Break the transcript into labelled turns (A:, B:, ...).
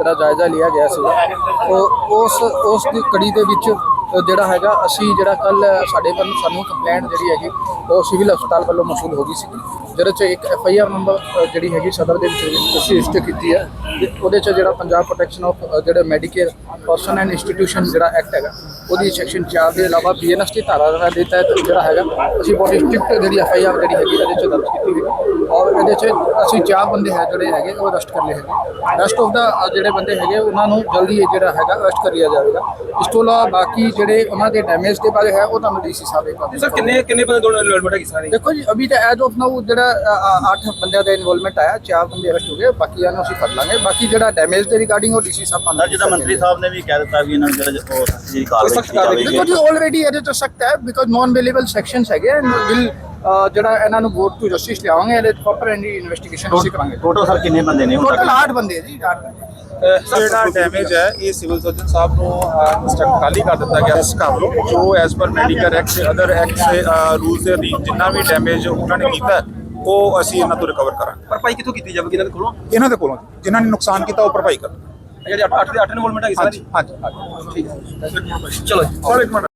A: ਜਿਹੜਾ ਜਾਇਜ਼ਾ ਲਿਆ ਗਿਆ ਸੀ। ਉਹ ਉਸ ਉਸ ਦੀ ਕੜੀ ਦੇ ਵਿੱਚ ਜਿਹੜਾ ਹੈਗਾ, ਅਸੀਂ ਜਿਹੜਾ ਕੱਲ ਸਾਡੇ ਵੱਲ ਸਾਨੂੰ ਕੰਪਲੇਂਟ ਜਿਹੜੀ ਹੈਗੀ, ਉਹ ਸਿਵਲ ਹਸਪਤਾਲ ਵੱਲੋਂ ਮਸੂਲ ਹੋ ਗਈ ਸੀ ਜਿਹਦੇ 'ਚ ਇੱਕ ਐਫ ਆਈ ਆਰ ਨੰਬਰ ਜਿਹੜੀ ਹੈਗੀ ਸਦਰ ਦੇ ਵਿੱਚ ਅਸੀਂ ਰਜਿਸਟਰ ਕੀਤੀ ਹੈ ਉਹਦੇ 'ਚ ਜਿਹੜਾ ਪੰਜਾਬ ਪ੍ਰੋਟੈਕਸ਼ਨ ਆਫ ਜਿਹੜਾ ਮੈਡੀਕੇਅਰ ਪਰਸਨ ਐਂਡ ਇੰਸਟੀਟਿਊਸ਼ਨ ਜਿਹੜਾ ਐਕਟ ਹੈਗਾ, ਉਹਦੀ ਸੈਕਸ਼ਨ 4 ਦੇ ਇਲਾਵਾ ਬੀਐਨਐਸ ਦੀ ਧਾਰਾ ਦੇ ਤਹਿਤ ਜਿਹੜਾ ਹੈਗਾ, ਅਸੀਂ ਬਹੁਤ ਸਟ੍ਰਿਕਟ ਜਿਹੜੀ ਐਫ ਆਈ ਆਰ ਜਿਹੜੀ ਹੈਗੀ, ਇਹਦੇ 'ਚ ਦਰਜ ਕੀਤੀ ਹੋਈ ਔਰ ਇਹਦੇ 'ਚ ਅਸੀਂ ਚਾਰ ਬੰਦੇ ਹੈ ਜਿਹੜੇ ਹੈਗੇ, ਉਹ ਅਰੈਸਟ ਕਰ ਲਏ ਹੈਗੇ। ਰੈਸਟ ਆਫ ਦਾ ਜਿਹੜੇ ਬੰਦੇ ਹੈਗੇ, ਉਹਨਾਂ ਨੂੰ ਜਲਦੀ ਜਿਹੜਾ ਹੈਗਾ ਅਰੈਸਟ ਕਰ ਲਿਆ ਜਾਵੇਗਾ। ਇਸ ਤੋਂ ਇਲਾਵਾ ਬਾਕੀ ਜਿਹੜੇ ਉਹਨਾਂ ਦੇ ਡੈਮੇਜ ਦੇ ਬਾਰੇ ਹੈ ਉਹ ਤੁਹਾਨੂੰ ਡੀਸੀ ਸਾਹਿਬ ਇੱਕ
B: ਸਰ ਕਿੰਨੇ ਕਿੰਨੇ ਬੰਦੇ ਦੋਨੋਂ ਇਨਵੋਲਵਮੈਂਟ ਹੈਗੀ ਸਾਰੀ?
A: ਦੇਖੋ ਜੀ ਅਭੀ ਤਾਂ ਐਜ਼ ਆਫ ਨਾਊ ਜਿਹੜਾ ਅ, ਅ, ਅੱਠ ਬੰਦਿਆਂ ਦਾ ਇਨਵੋਲਵਮੈਂਟ ਆਇਆ ਚਾਰ ਬੰਦੇ ਅਰੈਸਟ ਹੋ ਗਏ ਬਾਕੀਆਂ ਨੂੰ ਅਸੀਂ ਫੜ ਲਾਂਗੇ। ਬਾਕੀ ਜਿਹੜਾ ਡੈਮੇਜ ਦੇ ਰਿਗਾਰਡਿੰਗ ਉਹ ਡੀਸੀ ਸਾਹਿਬ
C: ਸਰ ਜਿੱਦਾਂ ਮੰਤਰੀ ਸਾਹਿਬ ਨੇ ਵੀ ਕਹਿ ਦਿੱਤਾ ਵੀ ਇਹਨਾਂ ਜਿਹੜਾ ਉਹ ਜਿਹੜੀ ਕਾਰਵਾਈ
A: ਦੇਖੋ ਜੀ ਆਲਰੇਡੀ ਇਹਦੇ ਤੋਂ ਸਖਤ ਹੈ ਬਿਕੋਜ਼ ਨੋਨ ਅਵੇਲੇਬਲ ਸੈਕਸ਼ਨਸ ਹੈਗੇ ਐਂਡ ਵਿਲ ਜਿਹੜਾ ਇਹਨਾਂ ਨੂੰ ਵੋਟ ਟੂ ਜਸਟਿਸ ਲਿਆਵਾਂਗੇ ਇਹਦੇ ਪ੍ਰੋਪਰ ਐਂਡ ਇਨਵੈਸਟੀਗੇਸ਼ਨ ਅਸੀਂ ਕਰਾਂਗੇ।
C: ਟੋਟਲ ਸਰ ਕਿੰਨੇ ਬੰਦੇ ਨੇ ਹੁਣ
A: ਟੋਟਲ
C: ਤੱਕ?
A: 8 ਬੰਦੇ ਜੀ 8 ਬੰਦੇ।
D: ਜਿਹੜਾ ਡੈਮੇਜ ਹੈ ਇਹ ਸਿਵਲ ਸਰਜਨ ਸਾਹਿਬ ਨੂੰ ਇੰਸਟਰਕਟ ਖਾਲੀ ਕਰ ਦਿੱਤਾ ਗਿਆ ਇਸ ਕੰਮ ਨੂੰ ਜੋ ਐਸ ਪਰ ਮੈਡੀਕਲ ਐਕਟ ਤੇ ਅਦਰ ਐਕਟ ਰੂਲਸ ਦੇ ਅਧੀਨ ਜਿੰਨਾ ਵੀ ਡੈਮੇਜ ਉਹਨਾਂ ਨੇ ਕੀਤਾ ਉਹ ਅਸੀਂ ਇਹਨਾਂ ਤੋਂ ਰਿਕਵਰ ਕਰਾਂਗੇ।
B: ਭਰਪਾਈ ਕਿੱਥੋਂ ਕੀਤੀ ਜਾਵੇਗੀ ਇਹਨਾਂ ਦੇ ਕੋਲੋਂ?
D: ਇਹਨਾਂ ਦੇ ਕੋਲੋਂ ਜਿਨ੍ਹਾਂ ਨੇ ਨੁਕਸਾਨ ਕੀਤਾ ਉਹ ਭਰਪਾਈ ਕਰ
B: ਜਿਹੜੇ 8 ਦੇ 8 ਇਨਵੋਲਵਮੈਂਟ ਹੈਗੀ ਸਾਰੀ?
D: ਹਾਂਜੀ ਹਾਂਜੀ।
B: ਠੀਕ ਹੈ। ਚਲੋ ਜੀ।
D: ਸਰ ਇੱਕ ਮਿੰਟ।